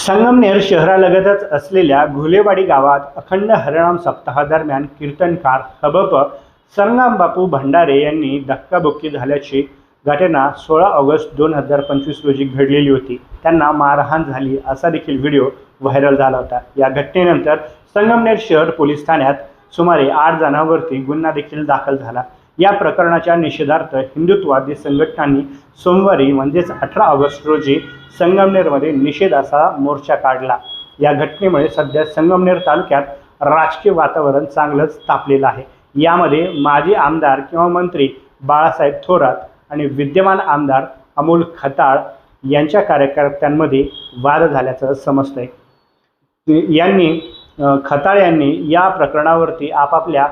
संगमनेर शहरालगतच असलेल्या घुलेवाडी गावात अखंड हरिणाम सप्ताहादरम्यान कीर्तनकार हबप संगम बापू भंडारे यांनी धक्काबुक्की झाल्याची घटना सोळा ऑगस्ट दोन हजार पंचवीस रोजी घडलेली होती. त्यांना मारहाण झाली असा देखील व्हिडिओ व्हायरल झाला होता. या घटनेनंतर संगमनेर शहर पोलीस ठाण्यात सुमारे आठ जणांवरती गुन्हा देखील दाखल झाला. या प्रकरणाच्या निषेधार्थ हिंदुत्ववादी संघटनांनी सोमवारी म्हणजेच अठरा ऑगस्ट रोजी संगमनेरमध्ये निषेधाचा मोर्चा काढला. या घटनेमुळे सध्या संगमनेर तालुक्यात राजकीय वातावरण चांगलंच तापलेलं आहे. यामध्ये माजी आमदार किंवा मंत्री बाळासाहेब थोरात आणि विद्यमान आमदार अमोल खताळ यांच्या कार्यकर्त्यांमध्ये वाद झाल्याचं समजतंय. यांनी खताळ यांनी या प्रकरणावरती आपापल्या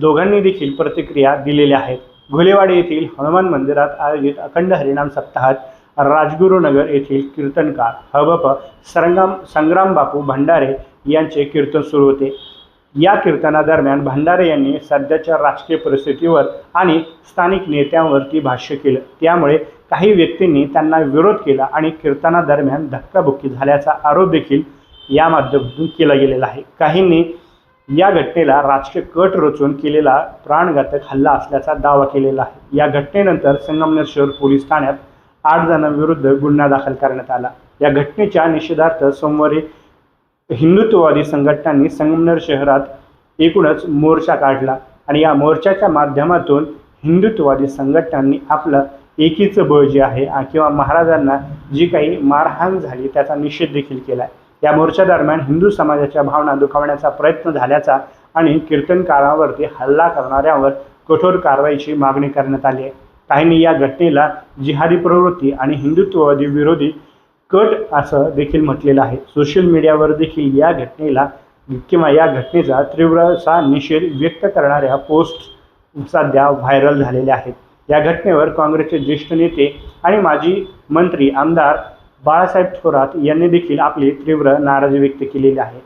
दोघांनी देखील प्रतिक्रिया दिलेल्या आहेत. घुलेवाडी येथील हनुमान मंदिरात आयोजित अखंड हरिनाम सप्ताहात राजगुरुनगर येथील कीर्तनकार हबप संग्राम संग्राम बापू भंडारे यांचे कीर्तन सुरू होते. या कीर्तनादरम्यान भंडारे यांनी सध्याच्या राजकीय परिस्थितीवर आणि स्थानिक नेत्यांवरती भाष्य केलं. त्यामुळे काही व्यक्तींनी त्यांना विरोध केला आणि कीर्तनादरम्यान धक्काबुक्की झाल्याचा आरोप देखील या माध्यमातून केला गेलेला आहे. काहींनी या घटनेला राजकीय कट रचून केलेला प्राणघातक हल्ला असल्याचा दावा केलेला आहे. या घटनेनंतर संगमनेर शहर पोलीस ठाण्यात आठ जणांविरुद्ध गुन्हा दाखल करण्यात आला. या घटनेच्या निषेधार्थ सोमवारी हिंदुत्ववादी संघटनांनी संगमनेर शहरात एकूणच मोर्चा काढला आणि या मोर्चाच्या माध्यमातून हिंदुत्ववादी संघटनांनी आपलं एकीचं बळ जे आहे किंवा महाराजांना जी काही मारहाण झाली त्याचा निषेध देखील केला आहे या मोर्चादरम्यान हिंदू समाजाच्या भावना दुखावण्याचा प्रयत्न झाल्याचा आणि कीर्तनकारावरती हल्ला करणाऱ्यांवर कठोर कारवाईची मागणी करण्यात आली आहे. काहींनी या घटनेला जिहादी प्रवृत्ती आणि हिंदुत्ववादी विरोधी कट असं देखील म्हटलेलं आहे. सोशल मीडियावर देखील या घटनेला किंवा या घटनेचा तीव्रसा निषेध व्यक्त करणाऱ्या पोस्ट सध्या व्हायरल झालेल्या आहेत. या घटनेवर काँग्रेसचे ज्येष्ठ नेते आणि माजी मंत्री आमदार बाळासाहेब थोरात यांनी देखील आपली तीव्र नाराजी व्यक्त केलेली आहे.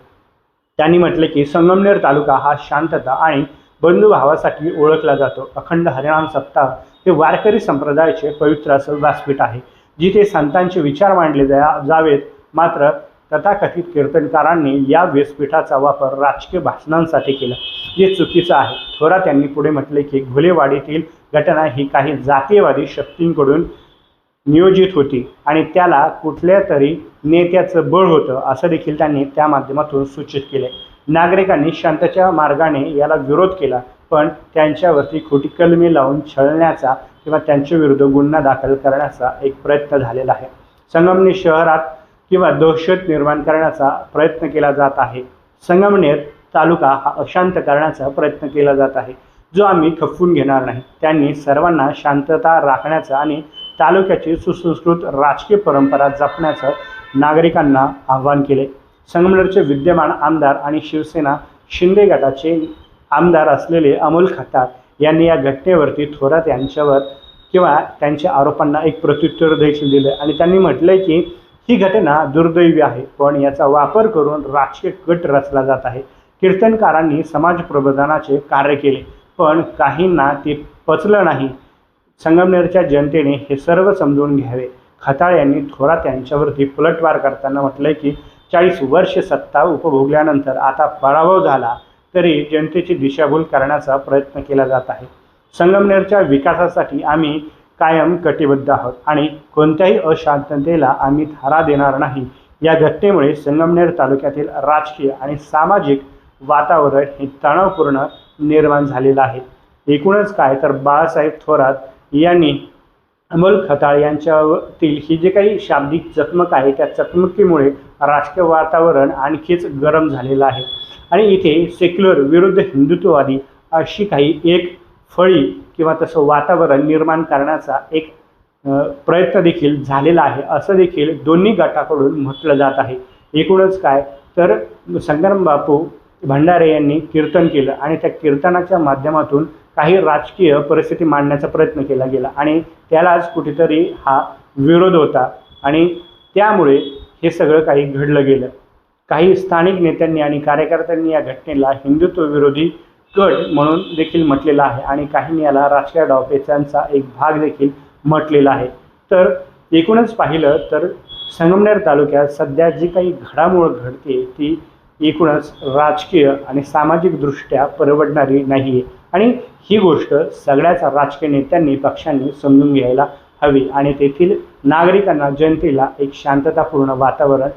त्यांनी म्हटले की संगमनेर तालुका हा शांतता आणि बंधुभावासाठी ओळखला जातो. अखंड हरिणाम सप्ताह हे वारकरी संप्रदायाचे पवित्र असं व्यासपीठ आहे जिथे संतांचे विचार मांडले जा जावेत. मात्र तथाकथित कीर्तनकारांनी या व्यासपीठाचा वापर राजकीय भाषणांसाठी केला जे चुकीचं आहे. थोरात यांनी पुढे म्हटले की घुलेवाडीतील घटना ही काही जातीयवादी शक्तींकडून नियोजित होती आणि त्याला कुठल्या तरी नेत्याचं बळ होतं असं देखील त्यांनी त्या माध्यमातून सूचित केले. नागरिकांनी शांतच्या मार्गाने याला विरोध केला पण त्यांच्यावरती खोटी कलमी लावून छळण्याचा किंवा त्यांच्याविरुद्ध गुन्हा दाखल करण्याचा एक प्रयत्न झालेला आहे. संगमनेर शहरात किंवा दहशत निर्माण करण्याचा प्रयत्न केला जात आहे. संगमनेर तालुका हा अशांत करण्याचा प्रयत्न केला जात आहे जो आम्ही खपवून घेणार नाही. त्यांनी सर्वांना शांतता राखण्याचा आणि तालुक्याची सुसंस्कृत राजकीय परंपरा जपण्याचं नागरिकांना आवाहन केले. संगमनेरचे विद्यमान आमदार आणि शिवसेना शिंदे गटाचे आमदार असलेले अमोल खताळ यांनी या घटनेवरती थोरात यांच्यावर किंवा त्यांच्या आरोपांना एक प्रत्युत्तर देखील दिलं आणि त्यांनी म्हटलंय की ही घटना दुर्दैवी आहे पण याचा वापर करून राजकीय गट रचला जात आहे. कीर्तनकारांनी समाज प्रबोधनाचे कार्य केले पण काहींना ते पचलं नाही. संगमनेरच्या जनतेने हे सर्व समजून घ्यावे. खताळ यांनी थोरात यांच्यावरती पुलटवार करताना म्हटलंय की चाळीस वर्ष सत्ता उपभोगल्यानंतर आता पराभव झाला तरी जनतेची दिशाभूल करण्याचा प्रयत्न केला जात आहे. संगमनेरच्या विकासासाठी आम्ही कायम कटिबद्ध आहोत आणि कोणत्याही अशांततेला आम्ही थारा देणार नाही. या घटनेमुळे संगमनेर तालुक्यातील राजकीय आणि सामाजिक वातावरण हे तणावपूर्ण निर्माण झालेलं आहे. एकूणच काय तर बाळासाहेब थोरात यांनी अमोल खताळ यांच्यातील ही जे काही शाब्दिक चकमक आहे त्या चकमकीमुळे राजकीय वातावरण आणखीच गरम झालेलं आहे. आणि इथे सेक्युलर विरुद्ध हिंदुत्ववादी अशी काही एक फळी किंवा तसं वातावरण निर्माण करण्याचा एक प्रयत्न देखील झालेला आहे. असं देखील दोन्ही गटाकडून म्हटलं जात आहे. एकूणच काय? तर संग्राम बापू भंडारे यांनी कीर्तन केलं आणि त्या कीर्तनाच्या माध्यमातून काही राजकीय परिस्थिती मांडण्याचा प्रयत्न केला गेला. आणि त्यालाच कुठेतरी हा विरोध होता आणि त्यामुळे हे सगळं काही घडलं गेलं. काही स्थानिक नेत्यांनी आणि कार्यकर्त्यांनी या घटनेला हिंदुत्वविरोधी कट म्हणून देखील म्हटलेला आहे आणि काहींनी याला राजकीय डावपेचांचा एक भाग देखील म्हटलेला आहे. तर एकूणच पाहिलं तर संगमनेर तालुक्यात सध्या जी काही घडामोड घडते ती एकूणच राजकीय आणि सामाजिकदृष्ट्या परवडणारी नाही आहे आणि ही गोष्ट सगळ्याच राजकीय नेत्यांनी पक्षांनी समजून घ्यायला हवी. आणि तेथील नागरिकांना जनतेला एक शांततापूर्ण वातावरण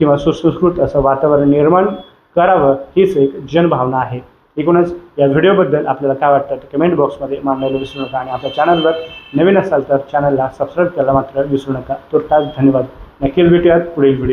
किंवा सुसंस्कृत असं वातावरण निर्माण करावं हीच एक जनभावना आहे. एकूणच या व्हिडिओबद्दल आपल्याला काय वाटतं ते कमेंट बॉक्समध्ये मांडायला विसरू नका आणि आपल्या चॅनलवर नवीन असाल तर चॅनलला सबस्क्राईब करायला मात्र विसरू नका. तुर्तास धन्यवाद. नक्कीच भेटूयात पुढील व्हिडिओ